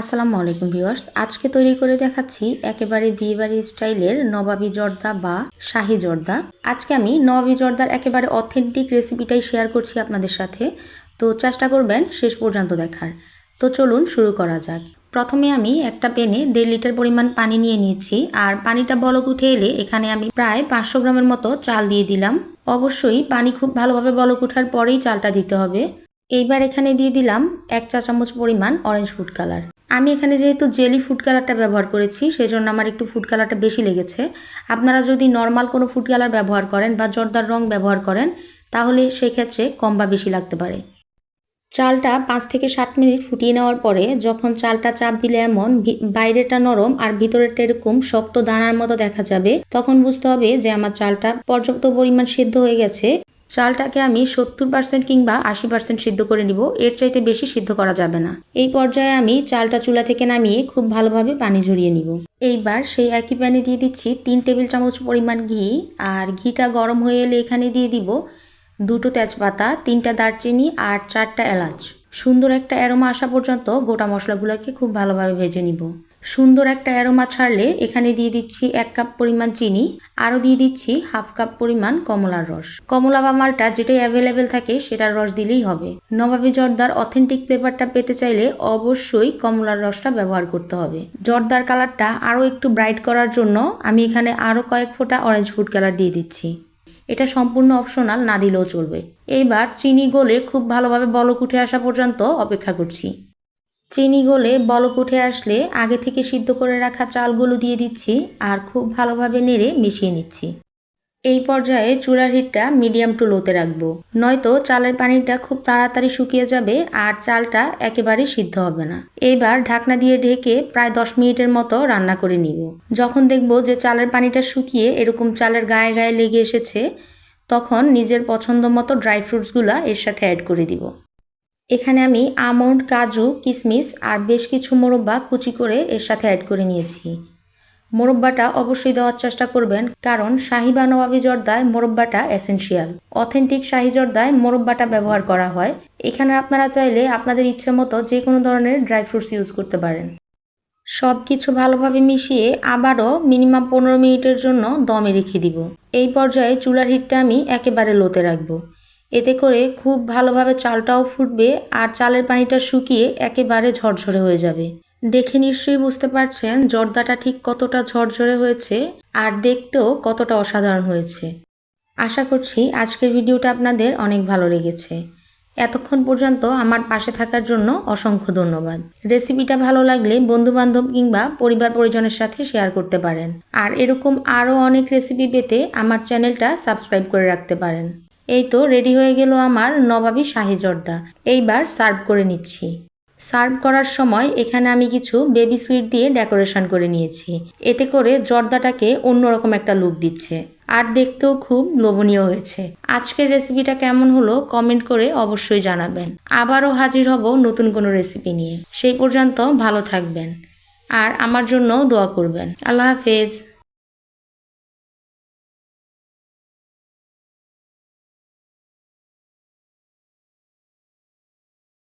আসসালামু আলাইকুম ভিউয়ার্স। আজকে তৈরি করে দেখাচ্ছি একেবারে বিয়েবাড়ি স্টাইলের নবাবী জর্দা বা শাহি জর্দা। আজকে আমি নবাবি জর্দার একেবারে অথেন্টিক রেসিপিটাই শেয়ার করছি আপনাদের সাথে। তো চেষ্টা করবেন শেষ পর্যন্ত দেখার। তো চলুন শুরু করা যাক। প্রথমে আমি একটা পেনে দেড় লিটার পরিমাণ পানি নিয়ে নিয়েছি। আর পানিটা বলক উঠে এলে এখানে আমি প্রায় পাঁচশো গ্রামের মতো চাল দিয়ে দিলাম। অবশ্যই পানি খুব ভালোভাবে বলক ওঠার পরেই চালটা দিতে হবে। এইবার এখানে দিয়ে দিলাম এক চা চামচ পরিমাণ অরেঞ্জ ফুড কালার আমি এখানে যেহেতু জেলি ফুড কালারটা ব্যবহার করেছি, সেজন্য আমার একটু ফুড কালারটা বেশি লেগেছে। আপনারা যদি নর্মাল কোনো ফুড কালার ব্যবহার করেন বা জর্দার রং ব্যবহার করেন, তাহলে সেই ক্ষেত্রে কম বা বেশি লাগতে পারে। চালটা পাঁচ থেকে সাত মিনিট ফুটিয়ে নেওয়ার পরে যখন চালটা চাপ দিলে এমন বাইরেটা নরম আর ভিতরেরটা এরকম শক্ত দানার মতো দেখা যাবে, তখন বুঝতে হবে যে আমার চালটা পর্যাপ্ত পরিমাণ সিদ্ধ হয়ে গেছে। চালটাকে আমি সত্তর পার্সেন্ট কিংবা আশি পার্সেন্ট সিদ্ধ করে নিব, এর চাইতে বেশি সিদ্ধ করা যাবে না। এই পর্যায়ে আমি চালটা চুলা থেকে নামিয়ে খুব ভালোভাবে পানি ঝরিয়ে নিব। এইবার সেই একই প্যানে দিয়ে দিচ্ছি তিন টেবিল চামচ পরিমাণ ঘি, আর ঘিটা গরম হয়ে এলে এখানে দিয়ে দিব দুটো তেজপাতা, তিনটা দারচিনি, আর চারটা এলাচ। সুন্দর একটা অ্যারোমা আসা পর্যন্ত গোটা মশলাগুলোকে খুব ভালোভাবে ভেজে নিব। সুন্দর একটা অ্যারোমা ছাড়লে এখানে দিয়ে দিচ্ছি এক কাপ পরিমাণ চিনি, আরও দিয়ে দিচ্ছি হাফ কাপ পরিমাণ কমলার রস। কমলা বা মালটা যেটাই অ্যাভেলেবেল থাকে সেটার রস দিলেই হবে। নবাবী জর্দার অথেন্টিক ফ্লেভারটা পেতে চাইলে অবশ্যই কমলার রসটা ব্যবহার করতে হবে। জর্দার কালারটা আরও একটু ব্রাইট করার জন্য আমি এখানে আরও কয়েক ফোঁটা অরেঞ্জ ফুড কালার দিয়ে দিচ্ছি। এটা সম্পূর্ণ অপশনাল না দিলেও চলবে। এইবার চিনি গলে খুব ভালোভাবে বলক উঠে আসা পর্যন্ত অপেক্ষা করছি। চিনি গলে বলক উঠে আসলে আগে থেকে সিদ্ধ করে রাখা চালগুলো দিয়ে দিচ্ছি আর খুব ভালোভাবে নেড়ে মিশিয়ে নিচ্ছি। এই পর্যায়ে চুলার হিটটা মিডিয়াম টু লোতে রাখব। নয়তো চালের পানিটা খুব তাড়াতাড়ি শুকিয়ে যাবে আর চালটা একেবারে সিদ্ধ হবে না। এইবার ঢাকনা দিয়ে ঢেকে প্রায় দশ মিনিটের মতো রান্না করে নিব। যখন দেখব যে চালের পানিটা শুকিয়ে এরকম চালের গায়ে গায়ে লেগে এসেছে, তখন নিজের পছন্দ মতো ড্রাই ফ্রুটসগুলো এর সাথে অ্যাড করে দিব। এখানে আমি আমন্ড, কাজু কিশমিশ আর বেশ কিছু মোরব্বা কুচি করে এর সাথে অ্যাড করে নিয়েছি। মোরব্বাটা অবশ্যই দেওয়ার চেষ্টা করবেন কারণ শাহি বা নবাবী জর্দায় মোরব্বাটা এসেনশিয়াল অথেন্টিক শাহি জর্দায় মোরব্বাটা ব্যবহার করা হয়। এখানে আপনারা চাইলে আপনাদের ইচ্ছে মতো যে কোনো ধরনের ড্রাই ফ্রুটস ইউজ করতে পারেন। সব কিছু ভালোভাবে মিশিয়ে আবারও মিনিমাম পনেরো মিনিটের জন্য দমে রেখে দিব। এই পর্যায়ে চুলার হিটটা আমি একেবারে লোতে রাখব। এতে করে খুব ভালোভাবে চালটাও ফুটবে আর চালের পানিটা শুকিয়ে একেবারে ঝরঝরে হয়ে যাবে। দেখে নিশ্চয়ই বুঝতে পারছেন জর্দাটা ঠিক কতটা ঝরঝরে হয়েছে আর দেখতেও কতটা অসাধারণ হয়েছে। আশা করছি আজকের ভিডিওটা আপনাদের অনেক ভালো লেগেছে। এতক্ষণ পর্যন্ত আমার পাশে থাকার জন্য অসংখ্য ধন্যবাদ। রেসিপিটা ভালো লাগলে বন্ধুবান্ধব কিংবা পরিবার পরিজনের সাথে শেয়ার করতে পারেন। আর এরকম আরও অনেক রেসিপি পেতে আমার চ্যানেলটা সাবস্ক্রাইব করে রাখতে পারেন। এই তো রেডি হয়ে গেল আমার নবাবী শাহি জর্দা। এইবার সার্ভ করে নিচ্ছি। সার্ভ করার সময় এখানে আমি কিছু বেবি সুইট দিয়ে ডেকোরেশন করে নিয়েছি। এতে করে জর্দাটাকে অন্যরকম একটা লুক দিচ্ছে। আর দেখতেও খুব লোভনীয় হয়েছে। আজকের রেসিপিটা কেমন হলো কমেন্ট করে অবশ্যই জানাবেন। আবারও হাজির হব নতুন কোনো রেসিপি নিয়ে। সেই পর্যন্ত ভালো থাকবেন। আর আমার জন্য দোয়া করবেন। আল্লাহ হাফেজ।